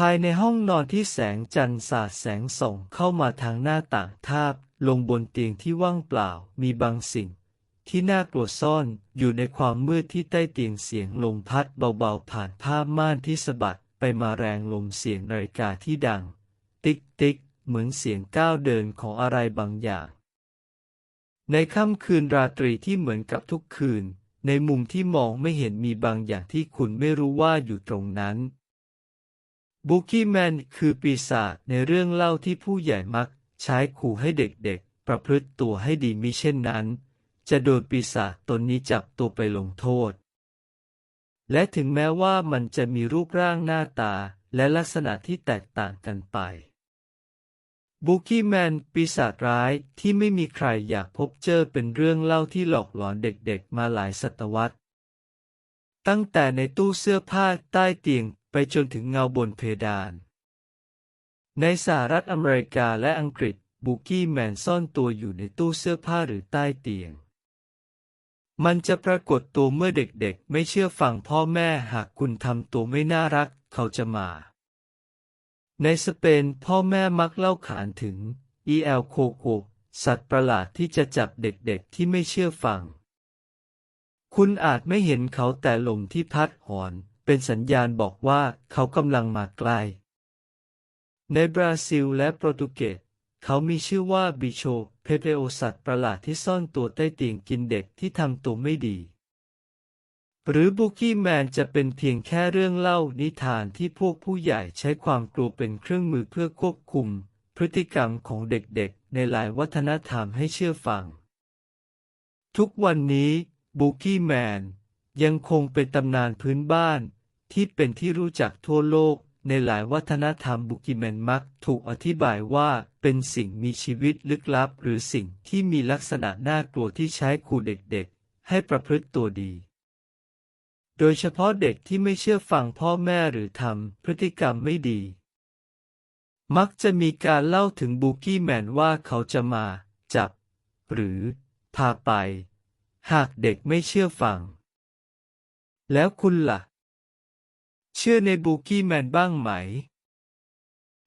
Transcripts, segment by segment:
ภายในห้องนอนที่แสงจันทร์สาดแสงส่องเข้ามาทางหน้าต่างทาบลงบนเตียงที่ว่างเปล่ามีบางสิ่ง ที่น่ากลัวซ่อนอยู่ในความมืดที่ใต้เตียงเสียงลมพัดเบาๆผ่านผ้าม่านที่สะบัดไปมาแรงลมเสียงนาฬิกาที่ดัง ติ๊กติ๊กเหมือนเสียงก้าวเดินของอะไรบางอย่าง ในค่ำคืนราตรีที่เหมือนกับทุกคืน ในมุมที่มองไม่เห็นมีบางอย่างที่คุณไม่รู้ว่าอยู่ตรงนั้น บุกี้แมนคือปีศาจในเรื่องเล่าที่ผู้ใหญ่มัก ใช้ขู่ให้เด็กๆ ประพฤติตัวให้ดีมิเช่นนั้น จะโดนปีศาจตนนี้จับตัวไปลงโทษ และถึงแม้ว่ามันจะมีรูปร่างหน้าตาและลักษณะที่แตกต่างกันไปบุกี้แมนปีศาจร้ายที่ไม่มีใครอยากพบเจอเป็นเรื่องเล่าที่หลอกหลอนเด็กๆ มาหลายศตวรรษ ตั้งแต่ในตู้เสื้อผ้าใต้เตียง ไปจนถึงเงาบนเพดาน ในสหรัฐอเมริกาและอังกฤษบุกี้แมนซ่อนตัวอยู่ในตู้เสื้อผ้าหรือใต้เตียง มันจะปรากฏตัวเมื่อเด็กๆ ไม่เชื่อฟังพ่อแม่หากคุณทำตัวไม่น่ารัก เขาจะมา ในสเปนพ่อแม่มักเล่าขานถึงอีเอลโคโกสัตว์ประหลาดที่จะจับเด็กๆ ที่ไม่เชื่อฟัง คุณอาจไม่เห็นเขาแต่ลมที่พัดหอน เป็นสัญญาณบอกว่าเขากำลังมาใกล้ในบราซิลและโปรตุเกสเขามีชื่อว่าบิโชเพเปโอสัตว์ประหลาดที่ซ่อนตัวใต้เตียงกินเด็กที่ทำตัวไม่ดี หรือบุกี้แมนจะเป็นเพียงแค่เรื่องเล่านิทานที่พวกผู้ใหญ่ใช้ความกลัวเป็นเครื่องมือเพื่อควบคุม พฤติกรรมของเด็กๆ ในหลายวัฒนธรรมให้เชื่อฟัง ทุกวันนี้บุกี้แมนยังคงเป็นตำนานพื้นบ้าน ที่เป็นที่รู้จักทั่วโลก ในหลายวัฒนธรรมบุกิแมนมักถูกอธิบายว่าเป็นสิ่งมีชีวิตลึกลับ หรือสิ่งที่มีลักษณะน่ากลัวที่ใช้ขู่เด็กๆ ให้ประพฤติตัวดี โดยเฉพาะเด็กที่ไม่เชื่อฟังพ่อแม่หรือทำพฤติกรรมไม่ดี มักจะมีการเล่าถึงบุกี้แมนว่าเขาจะมา จับ หรือ พาไป หากเด็กไม่เชื่อฟัง แล้วคุณล่ะ ชื่อในบูกี้แมนบ้างไหม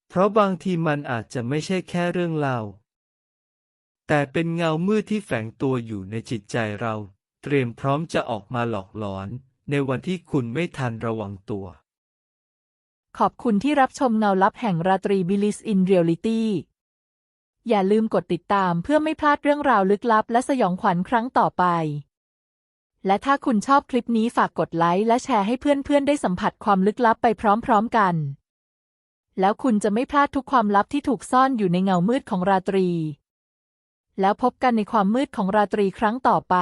เพราะบางทีมันอาจจะไม่ใช่แค่เรื่องเล่า แต่เป็นเงามืดที่แฝงตัวอยู่ในจิตใจเรา เตรียมพร้อมจะออกมาหลอกหลอน ในวันที่คุณไม่ทันระวังตัว ขอบคุณที่รับชมเงาลับแห่งราตรีบิลิสอินเรียลิตี้อย่าลืมกดติดตามเพื่อไม่พลาดเรื่องราวลึกลับและสยองขวัญครั้งต่อไป และถ้าคุณชอบคลิปนี้ฝากกดไลค์และแชร์ให้เพื่อนๆ ได้สัมผัสความลึกลับไปพร้อมๆกัน แล้วคุณจะไม่พลาดทุกความลับที่ถูกซ่อนอยู่ในเงามืดของราตรี แล้วพบกันในความมืดของราตรีครั้งต่อไป